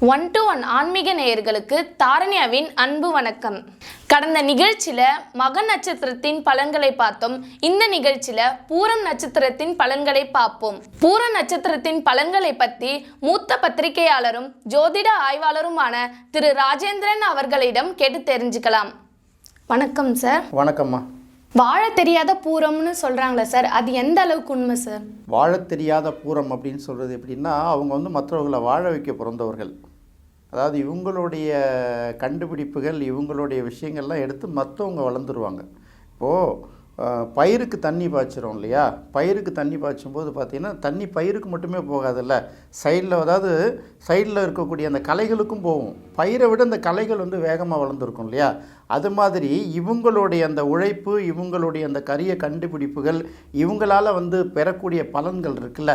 One to one ஆன்மீக நேயர்களுக்கு தாரண்யாவின் அன்பு வணக்கம். கடந்த நிகழ்ச்சியில மக நட்சத்திரத்தின் பலன்களை பார்த்தோம். இந்த நிகழ்ச்சியில பூரம் நட்சத்திரத்தின் பலன்களை பார்ப்போம். பூர நட்சத்திரத்தின் பலன்களை பற்றி மூத்த பத்திரிகையாளரும் ஜோதிட ஆய்வாளருமான திரு ராஜேந்திரன் அவர்களிடம் கேட்டு தெரிஞ்சுக்கலாம். வணக்கம் சார். வணக்கம்மா. வாழ தெரியாத பூரம்னு சொல்றாங்களே சார். அது எந்த அளவுக்கு உண்மை சார்? வாழத் தெரியாத பூரம் அப்படின்னு சொல்கிறது எப்படின்னா அவங்க வந்து மற்றவர்களை வாழ வைக்க பிறந்தவர்கள். அதாவது இவங்களுடைய கண்டுபிடிப்புகள் இவங்களுடைய விஷயங்கள்லாம் எடுத்து மற்றவங்க வளர்ந்துருவாங்க. இப்போது பயிருக்கு தண்ணி பாய்ச்சிரும் இல்லையா? பயிருக்கு தண்ணி பாய்ச்சும் போது பார்த்தீங்கன்னா தண்ணி பயிருக்கு மட்டுமே போகாதுல்ல. சைடில் அதாவது சைடில் இருக்கக்கூடிய அந்த களைகளுக்கும் போகும். பயிரை விட அந்த களைகள் வந்து வேகமாக வளர்ந்துருக்கும் இல்லையா? அது மாதிரி இவங்களுடைய அந்த உழைப்பு இவங்களுடைய அந்த கரிய கண்டுபிடிப்புகள் இவங்களால் வந்து பெறக்கூடிய பலன்கள் இருக்குல்ல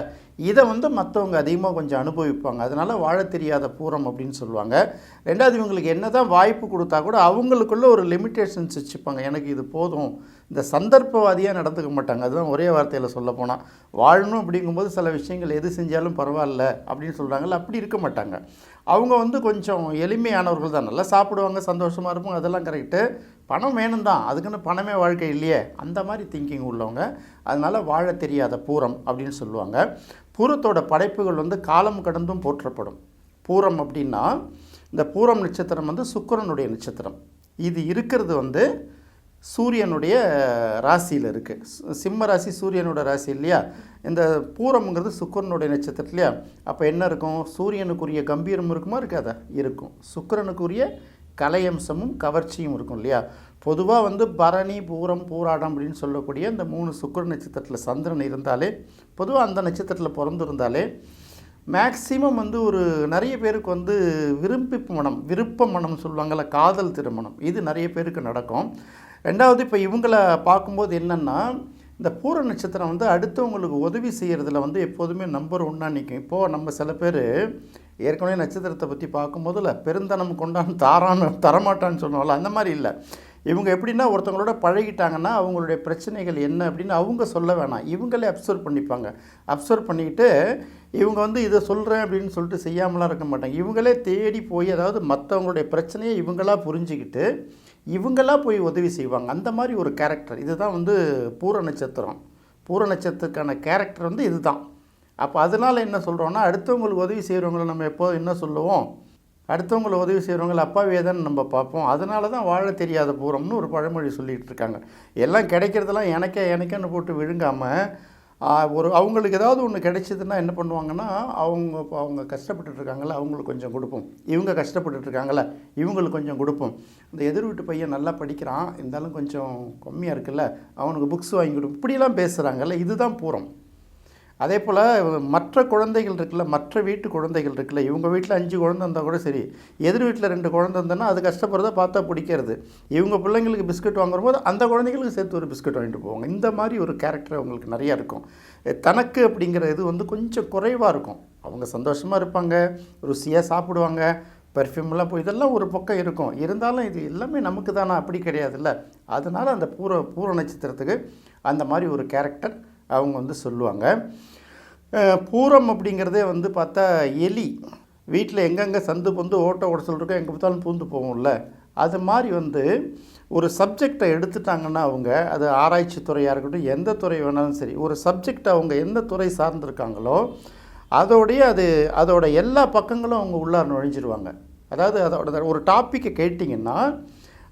இதை வந்து மற்றவங்க அதிகமாக கொஞ்சம் அனுபவிப்பாங்க. அதனால் வாழ தெரியாத பூரம் அப்படின்னு சொல்லுவாங்க. ரெண்டாவது இவங்களுக்கு என்ன தான் வாய்ப்பு கொடுத்தா கூட அவங்களுக்குள்ள ஒரு லிமிட்டேஷன்ஸ் வச்சுப்பாங்க. எனக்கு இது போதும். இந்த சந்தர்ப்பவாதியாக நடந்துக்க மாட்டாங்க. அதுதான் ஒரே வார்த்தையில் சொல்ல போனால் வாழணும் அப்படிங்கும்போது சில விஷயங்கள் எது செஞ்சாலும் பரவாயில்ல அப்படின்னு சொல்கிறாங்கல்ல அப்படி இருக்க மாட்டாங்க. அவங்க வந்து கொஞ்சம் எளிமையானவர்கள் தான். நல்லா சாப்பிடுவாங்க சந்தோஷமாக இருக்கும் அதெல்லாம் கரெக்டு பணம் வேணும் தான் அதுக்குன்னு பணமே வாழ்க்கை இல்லையே. அந்த மாதிரி திங்கிங் உள்ளவங்க. அதனால் வாழ தெரியாத பூரம் அப்படின்னு சொல்லுவாங்க. பூரத்தோட படைப்புகள் வந்து காலம் கடந்தும் போற்றப்படும். பூரம் அப்படின்னா இந்த பூரம் நட்சத்திரம் வந்து சுக்கிரனுடைய நட்சத்திரம். இது இருக்கிறது வந்து சூரியனுடைய ராசியில் இருக்குது சிம்ம ராசி சூரியனோட ராசி இல்லையா? இந்த பூரம்ங்கிறது சுக்கிரனுடைய நட்சத்திரம் இல்லையா? அப்போ என்ன இருக்கும்? சூரியனுக்குரிய கம்பீரம் இருக்குமா இருக்காதா? இருக்கும். சுக்கரனுக்குரிய கலையம்சமும் கவர்ச்சியும் இருக்கும் இல்லையா? பொதுவாக வந்து பரணி பூரம் பூராடம் அப்படின்னு சொல்லக்கூடிய இந்த மூணு சுக்கர நட்சத்திரத்தில் சந்திரன் இருந்தாலே பொதுவாக அந்த நட்சத்திரத்தில் பிறந்திருந்தாலே மேக்சிமம் வந்து ஒரு நிறைய பேருக்கு வந்து விரும்பி மனம் விருப்ப மனம் சொல்லுவாங்கள்ல காதல் திருமணம். இது நிறைய பேருக்கு நடக்கும். ரெண்டாவது இப்போ இவங்கள பார்க்கும்போது என்னென்னா இந்த பூர நட்சத்திரம் வந்து அடுத்தவங்களுக்கு உதவி செய்கிறதுல வந்து எப்போதுமே நம்பர் ஒன்றாக நிற்கும் இப்போது நம்ம சில பேர் ஏற்கனவே நட்சத்திரத்தை பற்றி பார்க்கும்போதுல பெருந்தனம் கொண்டான் தாரான்னு தரமாட்டான்னு சொன்னோம்ல அந்த மாதிரி இல்லை. இவங்க எப்படின்னா ஒருத்தவங்களோட பழகிட்டாங்கன்னா அவங்களுடைய பிரச்சனைகள் என்ன அப்படின்னு அவங்க சொல்ல வேணாம். இவங்களே அப்சர்வ் பண்ணிப்பாங்க. அப்சர்வ் பண்ணிக்கிட்டு இவங்க வந்து இதை சொல்கிறேன் அப்படின்னு சொல்லிட்டு செய்யாமலாம் இருக்க மாட்டாங்க. இவங்களே தேடி போய் அதாவது மற்றவங்களுடைய பிரச்சனையை இவங்களா புரிஞ்சுக்கிட்டு இவங்கெல்லாம் போய் உதவி செய்வாங்க. அந்த மாதிரி ஒரு கேரக்டர் இதுதான் வந்து பூர நட்சத்திரம். பூர நட்சத்திரத்துக்கான கேரக்டர் வந்து இதுதான். அப்போ அதனால் என்ன சொல்கிறோன்னா அடுத்தவங்களுக்கு உதவி செய்கிறவங்களை நம்ம எப்போ என்ன சொல்லுவோம்? அடுத்தவங்களை உதவி செய்கிறவங்களை அப்பாவே தான் நம்ம பார்ப்போம். அதனால தான் வாழ தெரியாத பூரம்னு ஒரு பழமொழி சொல்லிகிட்டு இருக்காங்க. எல்லாம் கிடைக்கிறதெல்லாம் எனக்கே எனக்கேன்னு போட்டு விழுங்காமல் ஒரு அவங்களுக்கு ஏதாவது ஒன்று கிடைச்சதுன்னா என்ன பண்ணுவாங்கன்னா அவங்க இப்போ அவங்க கஷ்டப்பட்டுட்டு அவங்களுக்கு கொஞ்சம் கொடுப்போம். இவங்க கஷ்டப்பட்டுட்டு இருக்காங்கல்ல இவங்களுக்கு கொஞ்சம் கொடுப்போம். இந்த எதிர் வீட்டு பையன் நல்லா படிக்கிறான் இருந்தாலும் கொஞ்சம் கம்மியாக இருக்குல்ல அவனுக்கு புக்ஸ் வாங்கி கொடுப்போம் இப்படிலாம் பேசுகிறாங்கல்ல இதுதான் பூரம். அதே போல் மற்ற குழந்தைகள் இருக்குல்ல மற்ற வீட்டு குழந்தைகள் இருக்குல்ல இவங்க வீட்டில் அஞ்சு குழந்தை இருந்தால் கூட சரி எதிர் வீட்டில் ரெண்டு குழந்தை இருந்தேன்னா அது கஷ்டப்படுறத பார்த்தா பிடிக்கிறது. இவங்க பிள்ளைங்களுக்கு பிஸ்கட் வாங்கும்போது அந்த குழந்தைங்களுக்கு சேர்த்து ஒரு பிஸ்கட் வாங்கிட்டு போவாங்க. இந்த மாதிரி ஒரு கேரக்டர் அவங்களுக்கு நிறையா இருக்கும். தனக்கு அப்படிங்கிற இது வந்து கொஞ்சம் குறைவாக இருக்கும். அவங்க சந்தோஷமாக இருப்பாங்க ருசியாக சாப்பிடுவாங்க பெர்ஃப்யூம்லாம் போய் இதெல்லாம் ஒரு பக்கம் இருக்கும். இருந்தாலும் இது எல்லாமே நமக்கு தானே? அப்படி கிடையாதுல்ல. அதனால் அந்த பூர பூர நட்சத்திரத்துக்கு அந்த மாதிரி ஒரு கேரக்டர் அவங்க வந்து சொல்லுவாங்க. பூரம் அப்படிங்கிறதே வந்து பார்த்தா எலி. வீட்டில் எங்கெங்கே சந்து பொந்து ஓட்ட உடச்சல் இருக்கோ எங்கே பார்த்தாலும் பூந்து போகும்ல. அது மாதிரி வந்து ஒரு சப்ஜெக்டை எடுத்துட்டாங்கன்னா அவங்க அது ஆராய்ச்சி துறையாக இருக்கட்டும் எந்த துறை வேணாலும் சரி ஒரு சப்ஜெக்ட் அவங்க எந்த துறை சார்ந்திருக்காங்களோ அதோடைய அது அதோட எல்லா பக்கங்களும் அவங்க உள்ளார் நுழைஞ்சிருவாங்க. அதாவது அதோட ஒரு டாப்பிக்கை கேட்டிங்கன்னா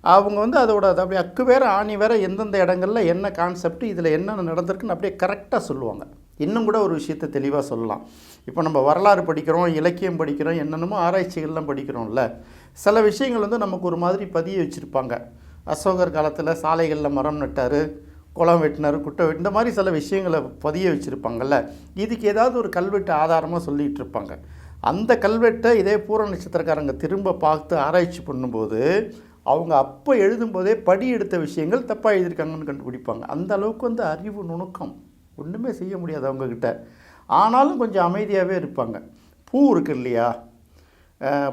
அவங்க வந்து அதோட அது அப்படியே அக்கு வேற ஆணி வேற எந்தெந்த இடங்கள்ல என்ன கான்செப்ட் இதில் என்னென்ன நடந்திருக்குன்னு அப்படியே கரெக்டாக சொல்லுவாங்க. இன்னும் கூட ஒரு விஷயத்தை தெளிவாக சொல்லலாம். இப்போ நம்ம வரலாறு படிக்கிறோம் இலக்கியம் படிக்கிறோம் என்னென்னமோ ஆராய்ச்சிகள்லாம் படிக்கிறோம்ல. சில விஷயங்கள் வந்து நமக்கு ஒரு மாதிரி பதிய வச்சுருப்பாங்க. அசோகர் காலத்தில் சாலைகளில் மரம் நட்டார் குளம் வெட்டினார் குட்டை வெட்டி இந்த மாதிரி சில விஷயங்களை பதிய வச்சுருப்பாங்கல்ல. இதுக்கு ஏதாவது ஒரு கல்வெட்டு ஆதாரமாக சொல்லிகிட்டு இருப்பாங்க. அந்த கல்வெட்டை இதே பூர நட்சத்திரக்காரங்க திரும்ப பார்த்து ஆராய்ச்சி பண்ணும்போது அவங்க அப்போ எழுதும்போதே படி எடுத்த விஷயங்கள் தப்பாக எழுதியிருக்காங்கன்னு கண்டுபிடிப்பாங்க. அந்த அளவுக்கு வந்து அறிவு நுணுக்கம் ஒன்றுமே செய்ய முடியாது அவங்கக்கிட்ட ஆனாலும் கொஞ்சம் அமைதியாகவே இருப்பாங்க. பூ இருக்கு இல்லையா?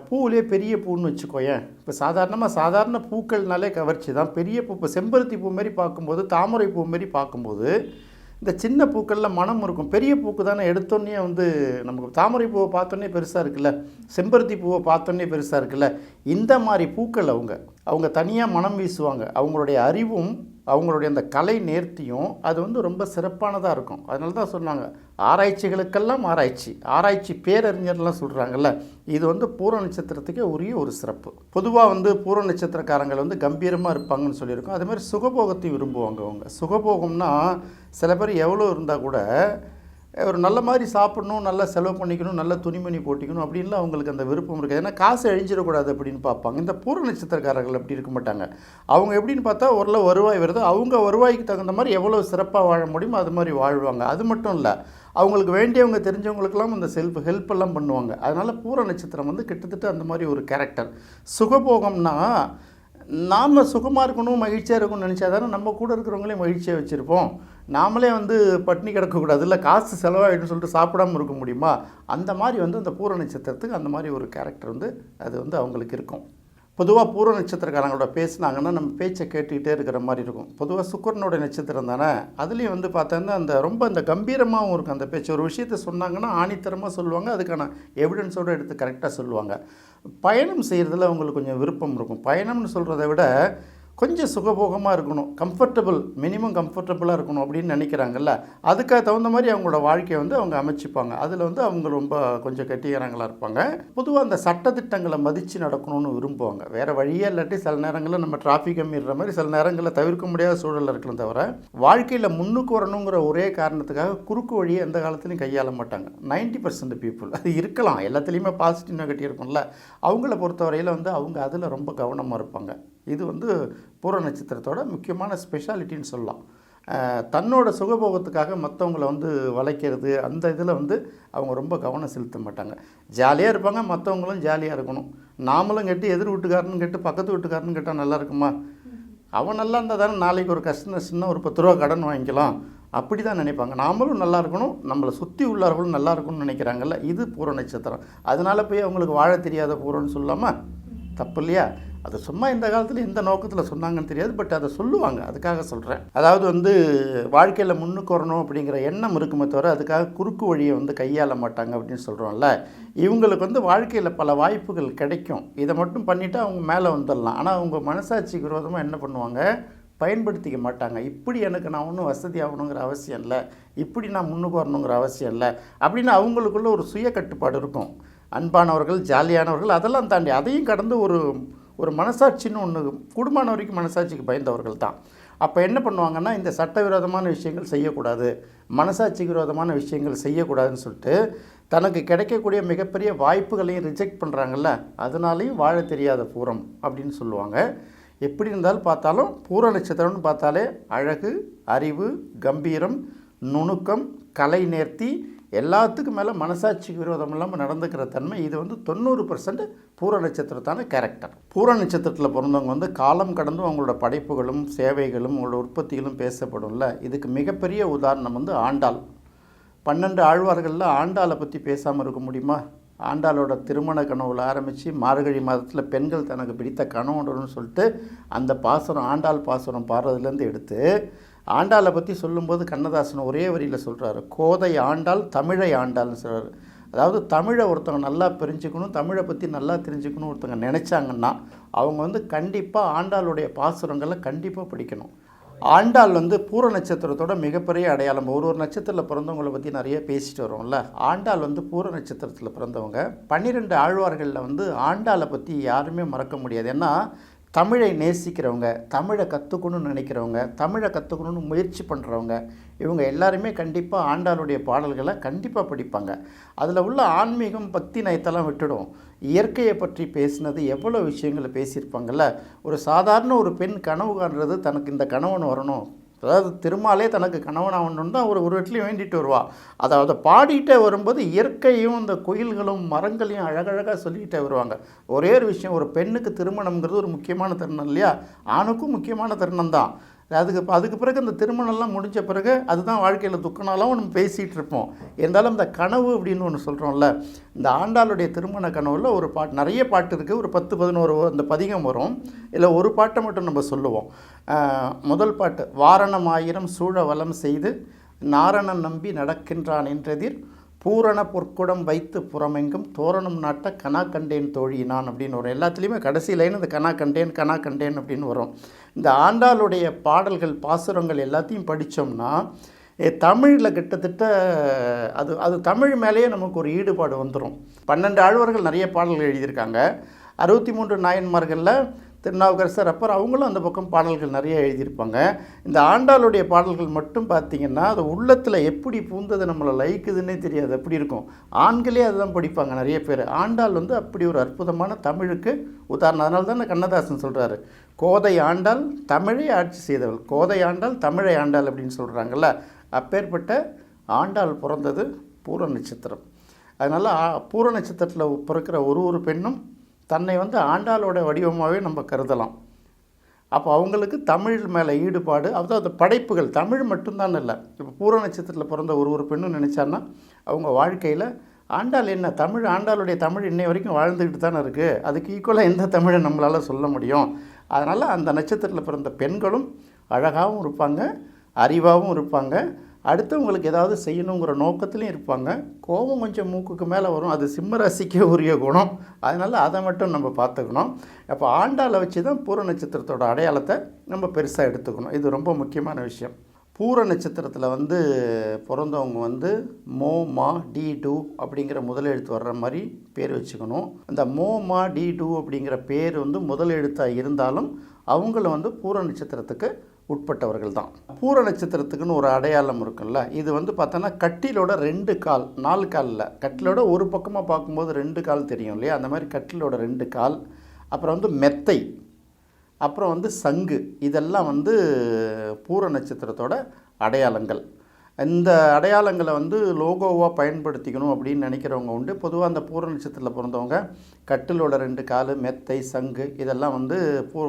பூவிலே பெரிய பூன்னு வச்சுக்கோயேன். இப்போ சாதாரணமாக சாதாரண பூக்கள்னாலே கவர்ச்சி தான் பெரிய பூ இப்போ செம்பருத்தி பூ மாரி பார்க்கும்போது தாமரை பூ மாரி பார்க்கும்போது இந்த சின்ன பூக்களில் மனம் இருக்கும். பெரிய பூக்கு தானே எடுத்தோன்னே வந்து நமக்கு தாமரை பூவை பார்த்தோன்னே பெருசாக இருக்குல்ல? செம்பருத்தி பூவை பார்த்தோன்னே பெருசாக இருக்குல்ல? இந்த மாதிரி பூக்கள் அவங்க. அவங்க தனியாக மனம் வீசுவாங்க. அவங்களுடைய அறிவும் அவங்களுடைய அந்த கலை நேர்த்தியும் அது வந்து ரொம்ப சிறப்பானதாக இருக்கும். அதனால தான் சொன்னாங்க. ஆராய்ச்சிகளுக்கெல்லாம் ஆராய்ச்சி. ஆராய்ச்சி பேரறிஞர்லாம் சொல்கிறாங்கல்ல இது வந்து பூர நட்சத்திரத்துக்கே உரிய ஒரு சிறப்பு. பொதுவாக வந்து பூர நட்சத்திரக்காரங்கள் வந்து கம்பீரமாக இருப்பாங்கன்னு சொல்லியிருக்கோம். அதே மாதிரி சுகபோகத்தை விரும்புவாங்க அவங்க. சுகபோகம்னா சில பேர் எவ்வளோ இருந்தால் கூட ஒரு நல்ல மாதிரி சாப்பிடணும் நல்லா செலவு பண்ணிக்கணும் நல்ல துணிமணி போட்டிக்கணும் அப்படின்லாம் அவங்களுக்கு அந்த விருப்பம் இருக்குது. ஏன்னா காசு அழிஞ்சிடக்கூடாது அப்படின்னு பார்ப்பாங்க. இந்த பூர்வ நட்சத்திரக்காரர்கள் அப்படி இருக்க மாட்டாங்க. அவங்க எப்படின்னு பார்த்தா ஓரளவு வருவாய் வருது. அவங்க வருவாய்க்கு தகுந்த மாதிரி எவ்வளோ சிறப்பாக வாழ முடியுமோ அது மாதிரி வாழ்வாங்க. அது மட்டும் இல்லை அவங்களுக்கு வேண்டியவங்க தெரிஞ்சவங்களுக்கெல்லாம் இந்த செல்ஃப் ஹெல்ப் எல்லாம் பண்ணுவாங்க. அதனால் பூர நட்சத்திரம் வந்து கிட்டத்தட்ட அந்த மாதிரி ஒரு கேரக்டர் சுகபோகம்னா நாம் சுகமாக இருக்கணும் மகிழ்ச்சியாக இருக்கணும்னு நினச்சா தானே நம்ம கூட இருக்கிறவங்களே மகிழ்ச்சியாக வச்சுருப்போம். நாமளே வந்து பட்னி கிடக்கக்கூடாது இல்லை காசு செலவாகிடுன்னு சொல்லிட்டு சாப்பிடாம இருக்க முடியுமா? அந்த மாதிரி வந்து அந்த பூர நட்சத்திரத்துக்கு அந்த மாதிரி ஒரு கேரக்டர் வந்து அது வந்து அவங்களுக்கு இருக்கும். பொதுவாக பூர்வ நட்சத்திரக்காரங்களோட பேசுனாங்கன்னா நம்ம பேச்சை கேட்டுக்கிட்டே இருக்கிற மாதிரி இருக்கும். பொதுவாக சுக்கரனோட நட்சத்திரம் தானே? அதுலேயும் வந்து பார்த்தோன்னா அந்த ரொம்ப அந்த கம்பீரமாகவும் இருக்கும் அந்த பேச்சு. ஒரு விஷயத்த சொன்னாங்கன்னா ஆணித்தரமாக சொல்லுவாங்க அதுக்கான எவிடன்ஸோடு எடுத்து கரெக்டாக சொல்லுவாங்க. பயணம் செய்கிறதுல அவங்களுக்கு கொஞ்சம் விருப்பம் இருக்கும். பயணம்னு சொல்கிறத விட கொஞ்சம் சுகபோகமாக இருக்கணும். கம்ஃபர்டபுள் மினிமம் கம்ஃபர்டபுளாக இருக்கணும் அப்படின்னு நினைக்கிறாங்கல்ல அதுக்காக தகுந்த மாதிரி அவங்களோட வாழ்க்கையை வந்து அவங்க அமைச்சிப்பாங்க. அதில் வந்து அவங்க ரொம்ப கொஞ்சம் கட்டிகரங்களாக இருப்பாங்க. பொதுவாக அந்த சட்டத்திட்டங்களை மதித்து நடக்கணும்னு விரும்புவாங்க. வேறு வழியே இல்லாட்டி சில நேரங்களில் நம்ம டிராஃபிக் கம்மிடுற மாதிரி சில நேரங்களில் தவிர்க்க முடியாத சூழலில் இருக்கலாம் தவிர வாழ்க்கையில் முன்னுக்கு வரணுங்கிற ஒரே காரணத்துக்காக குறுக்கு வழியை எந்த காலத்துலையும் கையாள மாட்டாங்க. 90% பர்சன்ட் பீப்புள் அது இருக்கலாம். எல்லாத்துலேயுமே பாசிட்டிவ் நெகட்டிவ் இருக்கும்ல. அவங்கள பொறுத்தவரையில் வந்து அவங்க அதில் ரொம்ப கவனமாக இருப்பாங்க. இது வந்து பூர நட்சத்திரத்தோட முக்கியமான ஸ்பெஷாலிட்டின்னு சொல்லலாம். தன்னோட சுகபோகத்துக்காக மற்றவங்கள வந்து வளைக்கிறது அந்த இதில் வந்து அவங்க ரொம்ப கவனம் செலுத்த மாட்டாங்க. ஜாலியாக இருப்பாங்க மற்றவங்களும் ஜாலியாக இருக்கணும். நாமளும் கேட்டு எதிர் வீட்டுக்காரன்னு கேட்டு பக்கத்து வீட்டுக்காரன்னு கேட்டால் நல்லா இருக்குமா? அவன் நல்லா இருந்தால் தானே நாளைக்கு ஒரு கஷ்டம் சின்ன ஒரு பத்து ரூபா கடன் வாங்கிக்கலாம். அப்படி தான் நினைப்பாங்க. நாமளும் நல்லா இருக்கணும் நம்மளை சுற்றி உள்ளவர்களும் நல்லா இருக்கணும்னு நினைக்கிறாங்கல்ல இது பூர நட்சத்திரம். அதனால போய் அவங்களுக்கு வாழ தெரியாத பூரம்னு சொல்லாமல் தப்பு இல்லையா அது சும்மா இந்த காலத்தில் எந்த நோக்கத்தில் சொன்னாங்கன்னு தெரியாது பட் அதை சொல்லுவாங்க. அதுக்காக சொல்கிறேன் அதாவது வந்து வாழ்க்கையில் முன்னுக்கு வரணும் அப்படிங்கிற எண்ணம் இருக்குமே தவிர அதுக்காக குறுக்கு வழியை வந்து கையாள மாட்டாங்க அப்படின்னு சொல்கிறோம்ல இவங்களுக்கு வந்து வாழ்க்கையில் பல வாய்ப்புகள் கிடைக்கும். இதை மட்டும் பண்ணிவிட்டு அவங்க மேலே வந்துடலாம். ஆனால் அவங்க மனசாட்சிக்கு விரோதமாக என்ன பண்ணுவாங்க? பயன்படுத்திக்க மாட்டாங்க. இப்படி எனக்கு நான் ஒன்றும் வசதி ஆகணுங்கிற அவசியம் இல்லை. இப்படி நான் முன்னுக்கு வரணுங்கிற அவசியம் இல்லை. அப்படின்னு அவங்களுக்குள்ள ஒரு சுய கட்டுப்பாடு இருக்கும். அன்பானவர்கள் ஜாலியானவர்கள் அதெல்லாம் தாண்டி அதையும் கடந்து ஒரு ஒரு மனசாட்சின்னு ஒன்று குடும்பமான வரைக்கும் மனசாட்சிக்கு பயந்தவர்கள் தான். அப்போ என்ன பண்ணுவாங்கன்னா இந்த சட்டவிரோதமான விஷயங்கள் செய்யக்கூடாது மனசாட்சிக்கு விரோதமான விஷயங்கள் செய்யக்கூடாதுன்னு சொல்லிட்டு தனக்கு கிடைக்கக்கூடிய மிகப்பெரிய வாய்ப்புகளையும் ரிஜெக்ட் பண்ணுறாங்கல்ல அதனாலையும் வாழ தெரியாத பூரம் அப்படின்னு சொல்லுவாங்க. எப்படி இருந்தாலும் பார்த்தாலும் பூர நட்சத்திரம்னு பார்த்தாலே அழகு அறிவு கம்பீரம் நுணுக்கம் கலை நேர்த்தி எல்லாத்துக்கும் மேலே மனசாட்சிக்கு விரோதம் இல்லாமல் நடந்துக்கிற தன்மை இது வந்து தொண்ணூறு பர்சன்ட் பூர நட்சத்திரத்தான கேரக்டர் பூர நட்சத்திரத்தில் பிறந்தவங்க வந்து காலம் கடந்து அவங்களோட படைப்புகளும் சேவைகளும் அவங்களோட உற்பத்திகளும் பேசப்படும்ல. இதுக்கு மிகப்பெரிய உதாரணம் வந்து ஆண்டாள். பன்னெண்டு ஆழ்வார்களில் ஆண்டாளை பற்றி பேசாமல் இருக்க முடியுமா? ஆண்டாளோட திருமண கனவுல ஆரம்பித்து மார்கழி மாதத்தில் பெண்கள் தனக்கு பிடித்த கணவனுடன் சொல்லிட்டு அந்த பாசனம் ஆண்டாள் பாசனம் பாடுறதுலேருந்து எடுத்து ஆண்டாளை பற்றி சொல்லும்போது கண்ணதாசன் ஒரே வரியில் சொல்கிறாரு கோதை ஆண்டாள் தமிழை ஆண்டாள்னு சொல்கிறாரு அதாவது தமிழை ஒருத்தவங்க நல்லா பிரிஞ்சுக்கணும் தமிழை பற்றி நல்லா தெரிஞ்சுக்கணும் ஒருத்தவங்க நினச்சாங்கன்னா அவங்க வந்து கண்டிப்பாக ஆண்டாளுடைய பாசுரங்களை கண்டிப்பாக படிக்கணும். ஆண்டாள் வந்து பூர நட்சத்திரத்தோட மிகப்பெரிய அடையாளம். ஒரு ஒரு நட்சத்திரத்தில் பிறந்தவங்களை பற்றி நிறைய பேசிட்டு வரோம்ல ஆண்டாள் வந்து பூர நட்சத்திரத்தில் பிறந்தவங்க. பன்னிரெண்டு ஆழ்வார்களில் வந்து ஆண்டாளை பற்றி யாருமே மறக்க முடியாது. ஏன்னா தமிழை நேசிக்கிறவங்க தமிழை கற்றுக்கணும்னு நினைக்கிறவங்க தமிழை கற்றுக்கணும்னு முயற்சி பண்ணுறவங்க இவங்க எல்லாருமே கண்டிப்பாக ஆண்டாளுடைய பாடல்களை கண்டிப்பாக படிப்பாங்க. அதில் உள்ள ஆன்மீகம் பக்தி நயத்தெல்லாம் விட்டுடும். இயற்கையை பற்றி பேசினது எவ்வளோ விஷயங்களை பேசியிருப்பாங்கல்ல? ஒரு சாதாரண ஒரு பெண் கனவு காண்றது தனக்கு இந்த கணவன் வரணும். அதாவது திருமாலே தனக்கு கணவனாகணுன்னு தான் ஒரு ஒரு இடத்துலையும் வேண்டிட்டு வருவா. அதாவது பாடிட்டே வரும்போது இயற்கையும் இந்த கோயில்களும் மரங்களையும் அழகழகாக சொல்லிக்கிட்டே வருவாங்க. ஒரே ஒரு விஷயம் ஒரு பெண்ணுக்கு திருமணம்ங்கிறது ஒரு முக்கியமான தருணம் இல்லையா? ஆணுக்கும் முக்கியமான தருணம் தான். அதுக்கு அதுக்கு பிறகு இந்த திருமணம்லாம் முடிஞ்ச பிறகு அதுதான் வாழ்க்கையில் துக்கனாலும் நம்ம பேசிகிட்டு இருப்போம் இருந்தாலும் இந்த கனவு அப்படின்னு ஒன்று சொல்கிறோம்ல இந்த ஆண்டாளுடைய திருமண கனவில் ஒரு பாட் நிறைய பாட்டு இருக்குது ஒரு பத்து பதினோரு அந்த பதிகம் வரும். இல்லை ஒரு பாட்டை மட்டும் நம்ம சொல்லுவோம். முதல் பாட்டு வாரணம் ஆயிரம் சூழ வளம் செய்து நாரணன் நம்பி நடக்கின்றான் என்றெதிர் பூரண பொற்குடம் வைத்து புறமெங்கும் தோரணம் நாட்ட கனா கண்டேன் தோழி நான் அப்படின்னு வரும். எல்லாத்துலேயுமே கடைசி லைன் இந்த கனா கண்டேன் கனா கண்டேன் அப்படின்னு வரும். இந்த ஆண்டாளுடைய பாடல்கள் பாசுரங்கள் எல்லாத்தையும் படித்தோம்னா தமிழில் கிட்டத்தட்ட அது அது தமிழ் மேலேயே நமக்கு ஒரு ஈடுபாடு வந்துடும் பன்னெண்டு ஆழ்வார்கள் நிறைய பாடல்கள் எழுதியிருக்காங்க. அறுபத்தி மூன்று நாயன்மார்களில் திருநாவுக்கரசர் அப்பர் அவங்களும் அந்த பக்கம் பாடல்கள் நிறைய எழுதியிருப்பாங்க. இந்த ஆண்டாளுடைய பாடல்கள் மட்டும் பார்த்திங்கன்னா அது உள்ளத்தில் எப்படி பூந்தது நம்மளை லயிக்குதுன்னே தெரியாது. அப்படி இருக்கும். ஆண்களே அதுதான் படிப்பாங்க நிறைய பேர். ஆண்டாள் வந்து அப்படி ஒரு அற்புதமான தமிழுக்கு உதாரணம். அதனால தான் கண்ணதாசன் சொல்கிறாரு கோதை ஆண்டாள் தமிழை ஆட்சி செய்தவள். கோதை ஆண்டாள் தமிழை ஆண்டாள் அப்படின்னு சொல்கிறாங்கல்ல அப்பேற்பட்ட ஆண்டாள் பிறந்தது பூர நட்சத்திரம். அதனால் பூர நட்சத்திரத்தில் பிறக்கிற ஒரு ஒரு பெண்ணும் தன்னை வந்து ஆண்டாளோட வடிவமாகவே நம்ம கருதலாம். அப்போ அவங்களுக்கு தமிழ் மேலே ஈடுபாடு அதாவது படைப்புகள் தமிழ் மட்டும்தான் இல்லை. இப்போ பூர நட்சத்திரத்தில் பிறந்த ஒரு ஒரு பெண்ணும் நினச்சான்னா அவங்க வாழ்க்கையில் ஆண்டாள் என்ன? தமிழ் ஆண்டாளுடைய தமிழ் இன்னை வரைக்கும் வாழ்ந்துக்கிட்டு தானே இருக்குது அதுக்கு ஈக்குவலாக எந்த தமிழை நம்மளால் சொல்ல முடியும்? அதனால் அந்த நட்சத்திரத்தில் பிறந்த பெண்களும் அழகாகவும் இருப்பாங்க அறிவாகவும் இருப்பாங்க. அடுத்தவங்களுக்கு ஏதாவது செய்யணுங்கிற நோக்கத்துலையும் இருப்பாங்க. கோபம் கொஞ்சம் மூக்குக்கு மேலே வரும். அது சிம்மராசிக்கே உரிய குணம். அதனால் அதை மட்டும் நம்ம பார்த்துக்கணும். அப்போ ஆண்டாளை வச்சு தான் பூர நட்சத்திரத்தோட அடையாளத்தை நம்ம பெருசாக எடுத்துக்கணும். இது ரொம்ப முக்கியமான விஷயம். பூர நட்சத்திரத்தில் வந்து பிறந்தவங்க வந்து மோ மா டி டூ அப்படிங்கிற முதல் எழுத்து வர்ற மாதிரி பேர் வச்சுக்கணும். அந்த மோ மா டி டூ அப்படிங்கிற பேர் வந்து முதல் எழுத்தாக இருந்தாலும் அவங்கள வந்து பூர நட்சத்திரத்துக்கு உட்பட்டவர்கள் தான் பூர நட்சத்திரத்துக்குன்னு ஒரு அடையாளம் இருக்குல்ல இது வந்து பார்த்தோன்னா கட்டிலோட ரெண்டு கால் நாலு காலில். கட்டிலோட ஒரு பக்கமாக பார்க்கும்போது ரெண்டு கால் தெரியும் இல்லையா? அந்த மாதிரி கட்டிலோட ரெண்டு கால் அப்புறம் வந்து மெத்தை அப்புறம் வந்து சங்கு. இதெல்லாம் வந்து பூர நட்சத்திரத்தோட அடையாளங்கள். இந்த அடையாளங்களை வந்து லோகோவாக பயன்படுத்திக்கணும் அப்படின்னு நினைக்கிறவங்க உண்டு. பொதுவாக அந்த பூர நட்சத்திரத்தில் பிறந்தவங்க கட்டிலோட ரெண்டு கால் மெத்தை சங்கு இதெல்லாம் வந்து பூ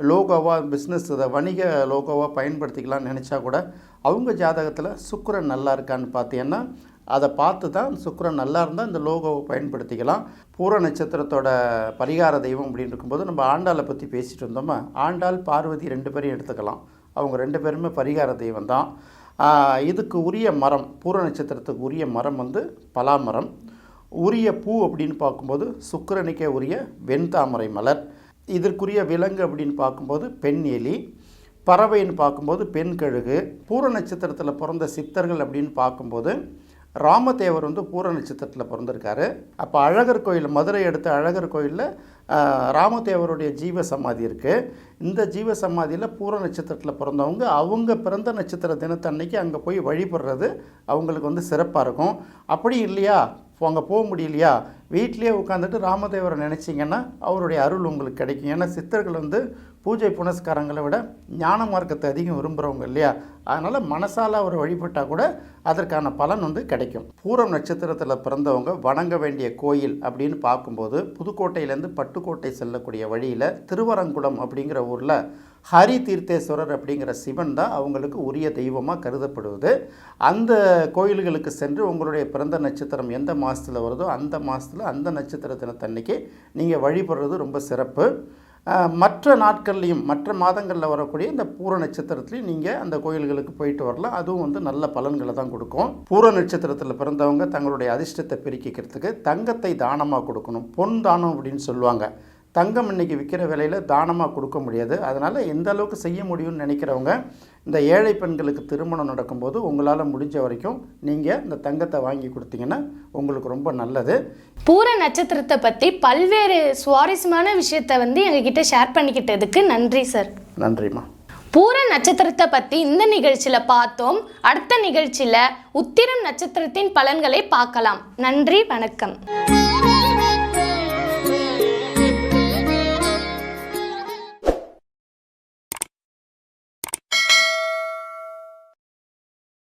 லோகோவாக பிஸ்னஸ் இதை வணிக லோகோவாக பயன்படுத்திக்கலாம்னு நினச்சா கூட அவங்க ஜாதகத்தில் சுக்கரன் நல்லா இருக்கான்னு பார்த்தீங்கன்னா அதை பார்த்து தான் சுக்கரன் நல்லா இருந்தால் இந்த லோகோவை பயன்படுத்திக்கலாம். பூர நட்சத்திரத்தோட பரிகார தெய்வம் அப்படின்னு இருக்கும்போது நம்ம ஆண்டாளை பற்றி பேசிட்டு இருந்தோமா? ஆண்டாள் பார்வதி ரெண்டு பேரையும் எடுத்துக்கலாம். அவங்க ரெண்டு பேருமே பரிகார தெய்வம் தான் இதுக்கு உரிய மரம் பூர நட்சத்திரத்துக்கு உரிய மரம் வந்து பலாமரம். உரிய பூ அப்படின்னு பார்க்கும்போது சுக்கரனுக்கே உரிய வெண்தாமரை மலர். இதற்குரிய விலங்கு அப்படின்னு பார்க்கும்போது பெண் எலி பறவைன்னு பார்க்கும்போது பெண் கழுகு பூர நட்சத்திரத்தில் பிறந்த சித்தர்கள் அப்படின்னு பார்க்கும்போது ராமதேவர் வந்து பூர நட்சத்திரத்தில் பிறந்திருக்காரு. அப்போ அழகர் கோயில் மதுரை எடுத்த அழகர் கோயிலில் ராமதேவருடைய ஜீவ சமாதி இருக்குது இந்த ஜீவ சமாதியில் பூர நட்சத்திரத்தில் பிறந்தவங்க அவங்க பிறந்த நட்சத்திர தினத்தன்னைக்கு அங்கே போய் வழிபடுறது அவங்களுக்கு வந்து சிறப்பாக இருக்கும். அப்படி இல்லையா? அங்கே போக முடியலையா? வீட்டிலேயே உட்காந்துட்டு ராமதேவரை நினச்சிங்கன்னா அவருடைய அருள் உங்களுக்கு கிடைக்கும். ஏன்னா சித்தர்கள் வந்து பூஜை புனஸ்காரங்களை விட ஞான மார்க்கத்தை அதிகம் விரும்புகிறவங்க இல்லையா? அதனால் மனசால் அவர் வழிபட்டால் கூட அதற்கான பலன் வந்து கிடைக்கும். பூரம் நட்சத்திரத்தில் பிறந்தவங்க வணங்க வேண்டிய கோயில் அப்படின்னு பார்க்கும்போது புதுக்கோட்டையிலேருந்து பட்டுக்கோட்டை செல்லக்கூடிய வழியில் திருவரங்குளம் அப்படிங்கிற ஊரில் ஹரி தீர்த்தேஸ்வரர் அப்படிங்கிற சிவன் தான் அவங்களுக்கு உரிய தெய்வமாக கருதப்படுவது. அந்த கோயில்களுக்கு சென்று உங்களுடைய பிறந்த நட்சத்திரம் எந்த மாதத்தில் வருதோ அந்த மாதத்தில் அந்த நட்சத்திர தினத்தன்னைக்கு நீங்கள் வழிபடுறது ரொம்ப சிறப்பு. மற்ற நாட்கள்லையும் மற்ற மாதங்களில் வரக்கூடிய இந்த பூர நட்சத்திரத்துலையும் நீங்கள் அந்த கோயில்களுக்கு போயிட்டு வரலாம். அதுவும் வந்து நல்ல பலன்களை தான் கொடுக்கும். பூர நட்சத்திரத்தில் பிறந்தவங்க தங்களுடைய அதிர்ஷ்டத்தை பிரிக்கிறதுக்கு தங்கத்தை தானமாக கொடுக்கணும். பொன் தானம் அப்படின்னு சொல்லுவாங்க. தங்கம் இன்னைக்கு விற்கிற விலையில் தானமாக கொடுக்க முடியாது. அதனால் எந்த அளவுக்கு செய்ய முடியும்னு நினைக்கிறவங்க இந்த ஏழை பெண்களுக்கு திருமணம் நடக்கும்போது உங்களால் முடிஞ்ச வரைக்கும் நீங்கள் இந்த தங்கத்தை வாங்கி கொடுத்தீங்கன்னா உங்களுக்கு ரொம்ப நல்லது. பூர நட்சத்திரத்தை பற்றி பல்வேறு சுவாரஸ்யமான விஷயத்தை வந்து எங்ககிட்ட ஷேர் பண்ணிக்கிட்டதுக்கு நன்றி சார் நன்றிம்மா. பூர நட்சத்திரத்தை பற்றி இந்த நிகழ்ச்சியில் பார்த்தோம். அடுத்த நிகழ்ச்சியில் உத்திரம் நட்சத்திரத்தின் பலன்களை பார்க்கலாம். நன்றி வணக்கம்.